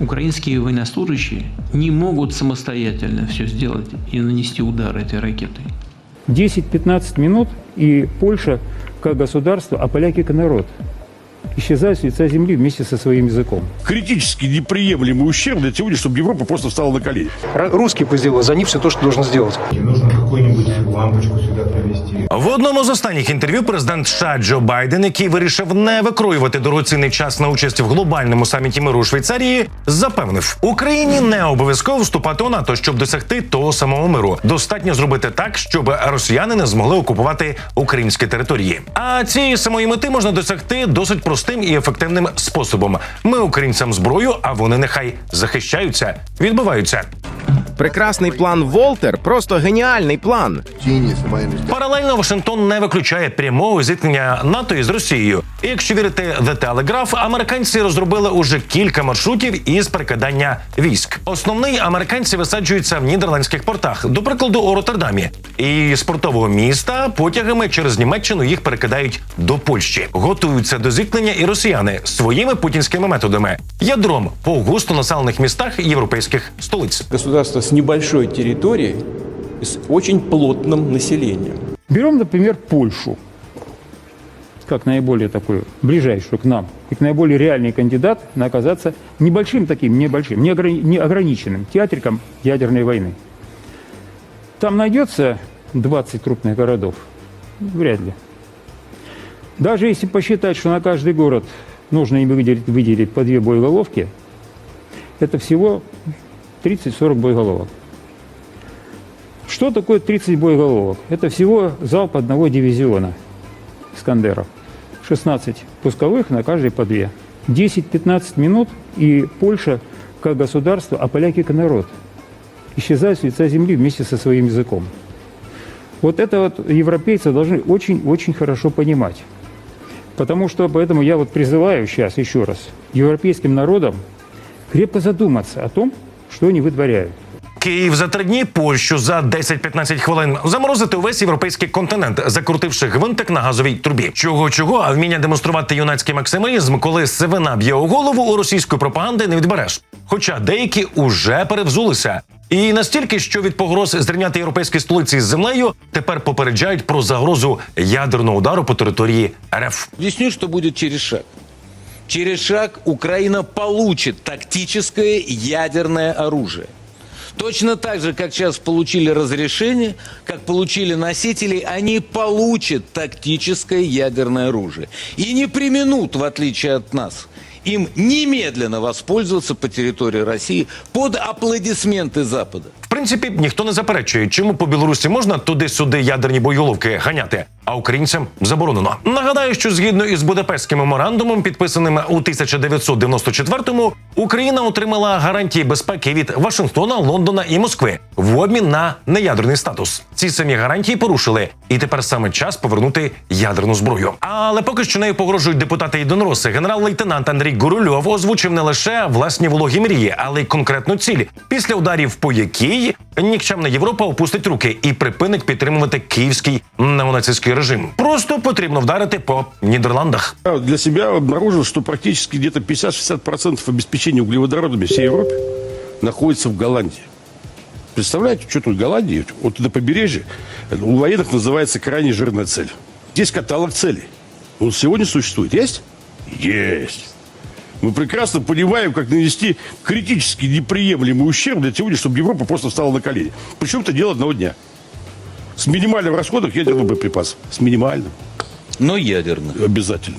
Украинские военнослужащие не могут самостоятельно все сделать и нанести удар этой ракетой. 10-15 минут, и Польша как государство, а поляки как народ исчезают с лица земли вместе со своим языком. критически неприемлемый ущерб для сегодня, чтобы Европа просто встала на колени. Р- Русский пусть сделает за них все то, что должен сделать. И нужно какую-нибудь лампочку сюда провести. В одному з останніх інтерв'ю президент США Джо Байден, який вирішив не викроювати дорогоцінний час на участь в глобальному саміті миру у Швейцарії, запевнив, Україні не обов'язково вступати у НАТО, щоб досягти того самого миру. Достатньо зробити так, щоб росіяни не змогли окупувати українські території. А цієї самої мети можна досягти досить простим і ефективним способом. Ми українцям зброю, а вони нехай захищаються, відбиваються. Прекрасний план Волтер просто геніальний план. Паралельно Вашингтон не виключає прямого зіткнення НАТО із Росією. І якщо вірити The Telegraph, американці розробили уже кілька маршрутів із перекидання військ. Основний американці висаджуються в нідерландських портах, до прикладу, у Роттердамі. І з портового міста потягами через Німеччину їх перекидають до Польщі. Готуються до зіткнення і росіяни своїми путінськими методами ядром по густо населених містах європейських столиць. государство с небольшой территорией с очень плотным населением. Берем, например, Польшу, как наиболее такую, ближайшую к нам, и к наиболее реальный кандидат на оказаться небольшим таким, небольшим, неограни- неограниченным театриком ядерной войны. Там найдется 20 крупных городов? Вряд ли. Даже если посчитать, что на каждый город нужно им выделить, выделить по две боеголовки, это всего 30-40 боеголовок. Что такое 30 боеголовок? Это всего залп одного дивизиона «Искандеров». 16 пусковых, на каждой по две. 10-15 минут, и Польша как государство, а поляки как народ исчезают с лица земли вместе со своим языком. Вот это вот европейцы должны очень-очень хорошо понимать. Потому что поэтому я вот призываю сейчас еще раз европейским народам крепко задуматься о том, что они вытворяют. Київ за три дні, Польщу за 10-15 хвилин. Заморозити увесь європейський континент, закрутивши гвинтик на газовій трубі. Чого чого, а вміння демонструвати юнацький максималізм, коли сивина б'є у голову у російської пропаганди не відбереш. Хоча деякі уже перевзулися. І настільки, що від погроз зрівняти європейські столиці з землею тепер попереджають про загрозу ядерного удару по території РФ. Объясню, что будет через шаг. Через шаг Украина получит тактическое ядерное оружие. Точно так же, как сейчас получили разрешение, как получили носители, они получат тактическое ядерное оружие. И не применут, в отличие от нас, им немедленно воспользоваться по территории России под аплодисменты Запада. В принципі, ніхто не заперечує, чому по Білорусі можна туди-сюди ядерні боєголовки ганяти, а українцям заборонено. Нагадаю, що згідно із Будапештським меморандумом, підписаним у 1994-му, Україна отримала гарантії безпеки від Вашингтона, Лондона і Москви в обмін на неядерний статус. Ці самі гарантії порушили, і тепер саме час повернути ядерну зброю. Але поки що нею погрожують депутати і донороси. Генерал-лейтенант Андрій Гурульов озвучив не лише власні вологі мрії, але й конкретну ціль, після ударів по якій нікчемна Європа опустить руки і припинить підтримувати київський неонацистський режим. Просто потрібно вдарити по Нідерландах. Я для себя обнаружил, что практически где-то 50-60% обеспечения углеводородами всей Европе находится в Голландии. Представляете, что тут в Голландии? Вот это побережье, у военных называется крайне жирная цель. Есть каталог целей. Он сегодня существует. Есть? Есть. Мы прекрасно понимаем, как нанести критически неприемлемый ущерб для сегодня, чтобы Европа просто встала на колени. Причем это дело одного дня. С минимальным расходом ядерных боеприпасов. С минимальным. Но ядерных. Обязательно.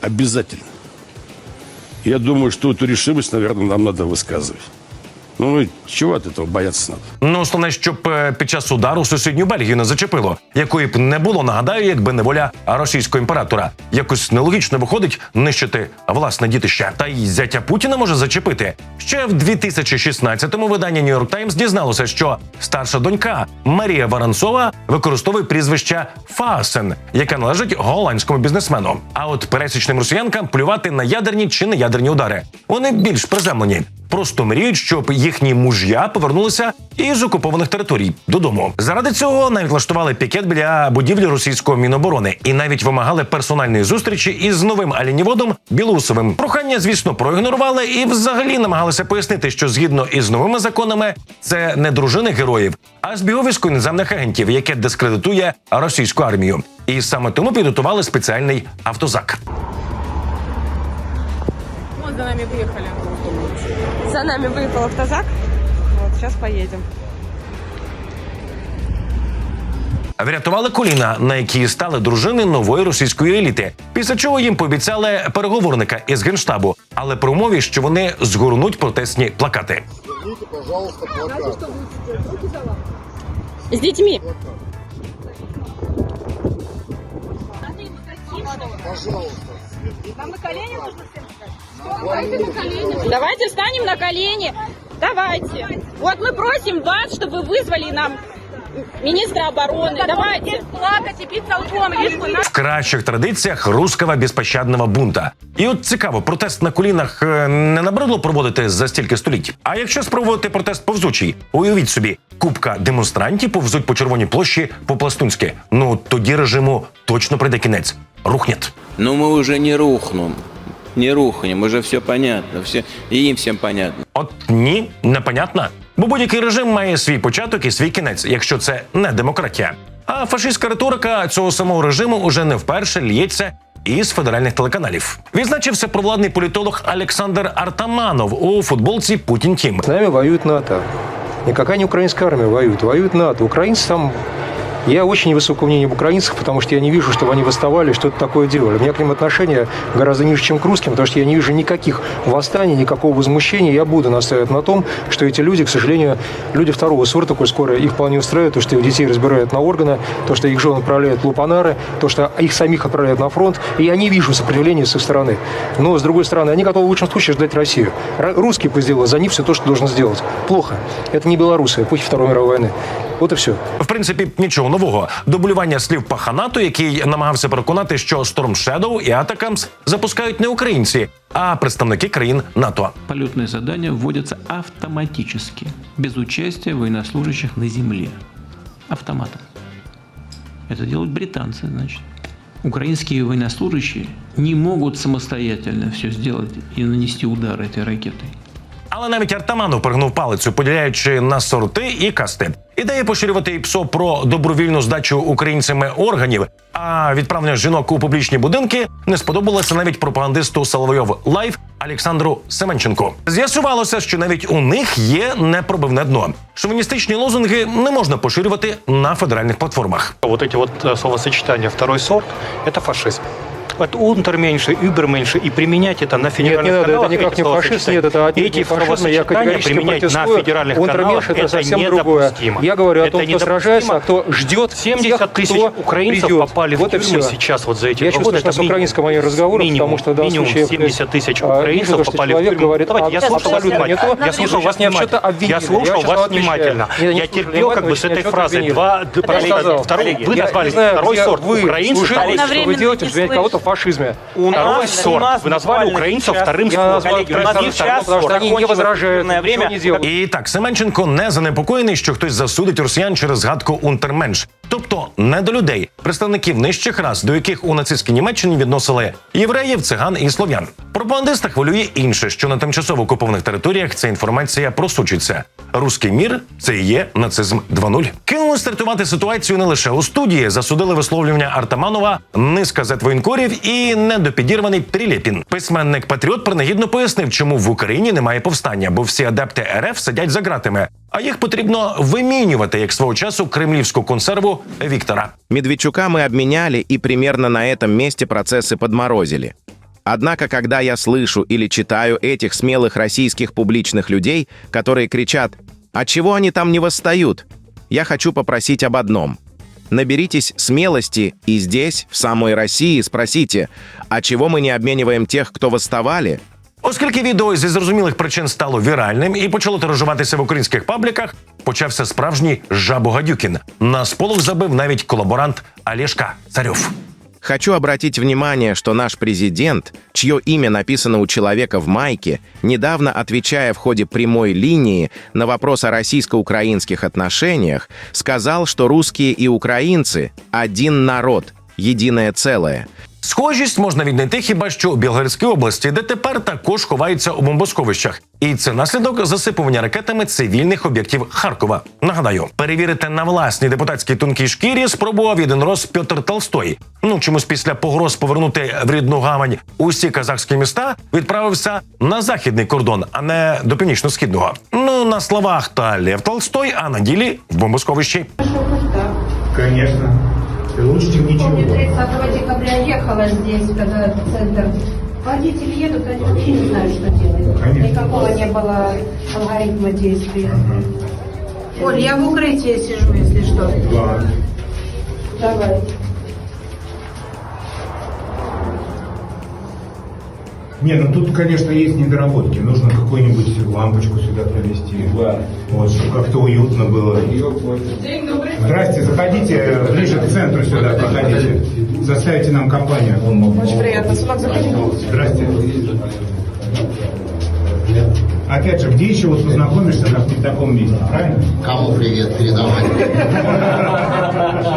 Обязательно. Я думаю, что эту решимость, наверное, нам надо высказывать. Ну, чего от этого бояться надо? Ну, основне, щоб е, під час удару сусідню Бельгію не зачепило, якої б не було, нагадаю, якби не воля російського імператора. Якось нелогічно виходить нищити власне дітище. Та й зятя Путіна може зачепити. Ще в 2016-му видання New York Times дізналося, що старша донька Марія Варанцова використовує прізвище Фасен, яке належить голландському бізнесмену. А от пересічним росіянкам плювати на ядерні чи неядерні удари. Вони більш приземлені. Просто мріють, щоб їхні муж'я повернулися із окупованих територій додому. Заради цього навіть влаштували пікет біля будівлі російського міноборони і навіть вимагали персональної зустрічі із новим алініводом Білоусовим. Прохання, звісно, проігнорували і взагалі намагалися пояснити, що згідно із новими законами це не дружини героїв, а збіговисько іноземних агентів, яке дискредитує російську армію. І саме тому підготували спеціальний автозак. Вот за нами выехали. За нами выехал автозак. Вот, сейчас поедем. Врятували коліна, на які стали дружини нової російської еліти. Після чого їм пообіцяли переговорника із генштабу, але при умові, що вони згорнуть протестні плакати. З дітьми С детьми. Давайте встанем на колени. Давайте. Вот мы просим вас, чтобы вы вызвали нам министра обороны. Давайте. Плакать и биться лбом, лишь бы нас В кращих традиціях руского безпощадного бунта. І от цікаво, протест на колінах е, не набридло проводити за стільки століть. А якщо спробувати протест повзучий, уявіть собі, купка демонстрантів повзуть по червоній площі по-пластунськи. Ну тоді режиму точно прийде кінець. Рухнет. Но мы уже не рухнем. Не рухнем, уже все понятно. Все, и им всем понятно. От ні, непонятно. Бо будь-який режим має свій початок і свій кінець, якщо це не демократія. А фашистська риторика цього самого режиму уже не вперше лється із федеральних телеканалів. Відзначився провладний політолог Олександр Артаманов у футболці Путін Тім. С нами воюет НАТО. Никакая не украинская армия воюет, воюет НАТО. Украинцы там... Я очень невысокого мнения об украинцах, потому что я не вижу, чтобы они восставали, что-то такое делали. У меня к ним отношение гораздо ниже, чем к русским, потому что я не вижу никаких восстаний, никакого возмущения. Я буду настаивать на том, что эти люди, к сожалению, люди второго сорта, коль скоро их вполне устраивает, то, что их детей разбирают на органы, то, что их жен отправляют в лупанары, то, что их самих отправляют на фронт. И я не вижу сопротивления с их стороны. Но, с другой стороны, они готовы в лучшем случае ждать Россию. Русские сделают за них все то, что должен сделать. Плохо. Это не белорусы, эпохи Второй мировой войны. Вот и все. В принципі, нічого нового. Дублювання слів Паханату, який намагався переконати, що Storm Shadow і Atacams запускають не українці, а представники країн НАТО. Полетные задания вводятся автоматически, без участия военнослужащих на земле. Автоматом. Это делают британцы, значит. Украинские военнослужащие не могут самостоятельно все сделать и нанести удар этой ракетой. Але навіть Артаманов пригнув палицю, поділяючи на сорти і касти. Ідея поширювати ПСО про добровільну здачу українцями органів, а відправлення жінок у публічні будинки не сподобалося навіть пропагандисту Соловйов Лайф Олександру Семенченку. З'ясувалося, що навіть у них є непробивне дно. Шовіністичні лозунги не можна поширювати на федеральних платформах. Вот эти вот э, словосочетания «второй сорт» — это фашизм. Вот Унтер меньше, убер меньше, и применять это на федеральных нет, не каналах. Надо, это никак не фашист, нет, это отнюдь не я категорически применять на федеральных Унтер каналах это, это совсем другое. Я говорю о том, это кто сражается, а кто ждет 70 тысяч кто украинцев придет. попали вот в тюрьмы сейчас вот за эти я два года. Я чувствую, что с украинского моего разговора, потому что в данном случае... 70 э, тысяч а, украинцев вижу, попали в тюрьму. Говорит, Давайте, «А, я слушал абсолютно. Я слушал вас внимательно. Я слушал вас внимательно. Я терпел как бы с этой фразой. Два параллельно. Второй, вы назвали второй сорт украинцев. Вы делаете, кого-то в фашизме. Второй сорт. Вы назвали украинцев вторым Я сортом. назвал вторым сортом, потому что они не возражают, ничего не делают. І так, Семенченко не занепокоєний, що хтось засудить росіян через згадку унтерменш, тобто не до людей, представників нижчих рас, до яких у нацистській Німеччині відносили євреїв, циган і слов'ян. Пропагандиста хвилює інше, що на тимчасово окупованих територіях ця інформація просучиться. Руський мір це і є нацизм 2.0. Кинули стартувати ситуацію не лише у студії. Засудили висловлювання Артаманова, низка зетвоєнкорів і недопідірваний Прилєпін. Письменник Патріот принагідно пояснив, чому в Україні немає повстання, бо всі адепти РФ сидять за ґратами, а їх потрібно вимінювати як свого часу кремлівську консерву Віктора. Медведчука мы обменяли и примерно на этом месте процессы подморозили. Однако, когда я слышу или читаю этих смелых российских публичных людей, которые кричат «А чего они там не восстают?», я хочу попросить об одном. Наберитесь смелости и здесь, в самой России, спросите, а чего мы не обмениваем тех, кто восставали? Оскільки відео зі зрозумілих причин стало віральним і почало тиражуватися в українських пабліках, почався справжній жабогадюкін. На сполох забив навіть колаборант Олешка Царьов. Хочу обратить внимание, что наш президент, чье имя написано у человека в майке, недавно отвечая в ходе прямой линии на вопрос о российско-украинских отношениях, сказал, что русские и украинцы – один народ, единое целое. Схожість можна віднайти хіба що у Білгородській області, де тепер також ховаються у бомбосховищах. І це наслідок засипування ракетами цивільних об'єктів Харкова. Нагадаю, перевірити на власній депутатській тонкій шкірі спробував єдинорос Петр Толстой. Ну чомусь після погроз повернути в рідну гавань усі казахські міста відправився на західний кордон, а не до північно-східного. Ну на словах та Лев Толстой, а на ділі в бомбосховищі. Конечно. И лучше, чем ничего. 30 декабря ехала здесь, когда центр. Водители едут, они вообще не знают, что делать. Конечно. Никакого не было алгоритма действия. Оль, я в укрытии сижу, если что. Ладно. Давай. Не, ну тут, конечно, есть недоработки. Нужно какую-нибудь лампочку сюда провести. Вот, чтобы как-то уютно было. Здрасте, заходите ближе к центру сюда, проходите. Составите нам компанию. Очень приятно. Здрасте. Опять же, где еще вот познакомишься, как в таком месте, правильно? Кому привет передавать?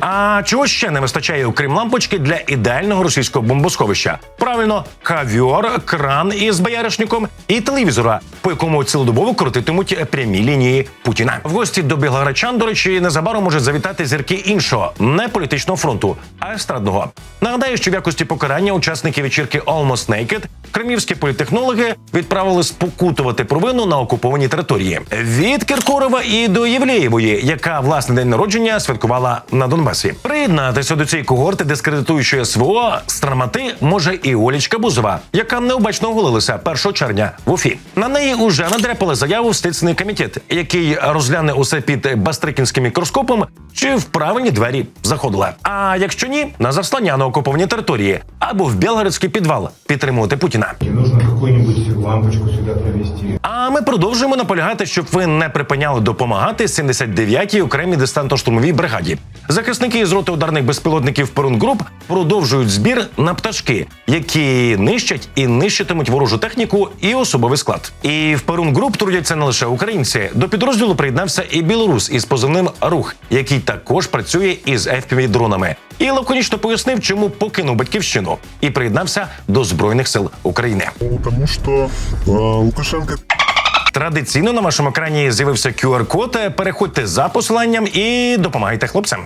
А чого ще не вистачає, окрім лампочки для ідеального російського бомбосховища? Правильно, кавьор, кран із бояришником і телевізора, по якому цілодобово крутитимуть прямі лінії Путіна. В гості до білгородчан, до речі, незабаром можуть завітати зірки іншого, не політичного фронту, а естрадного. Нагадаю, що в якості покарання учасники вечірки Almost Naked кремлівські політехнологи відправили спокутувати провину на окупованій території від Кіркорова і до Євлеєвої, яка власне день народження святкувала на Донбасі. Приєднатися до цієї когорти, дискредитуючої СВО страмати може і Олічка Бузова, яка необачно оголилася 1 червня в Уфі. На неї уже надряпали заяву в Слідственний комітет, який розгляне усе під бастрикінським мікроскопом, чи в правильні двері заходила. А якщо ні, на заслання на окупованій території або в Білгородський підвал підтримувати Путіна. Нужно какую-нибудь лампочку сюда провести. А ми продовжуємо наполягати, щоб ви не припиняли допомагати 79-й окремій десантно-штурмовій бригаді. Захисники з роти ударних безпілотників Перун Груп продовжують збір на пташки, які нищать і нищитимуть ворожу техніку і особовий склад. І в Перун Груп трудяться не лише українці. До підрозділу приєднався і білорус із позивним рух, який також працює із fpv дронами. І лаконічно пояснив, чому покинув батьківщину і приєднався до збройних сил України. Потому что Лукашенко Традиційно на вашому екрані з'явився QR-код. Переходьте за посиланням і допомагайте хлопцям.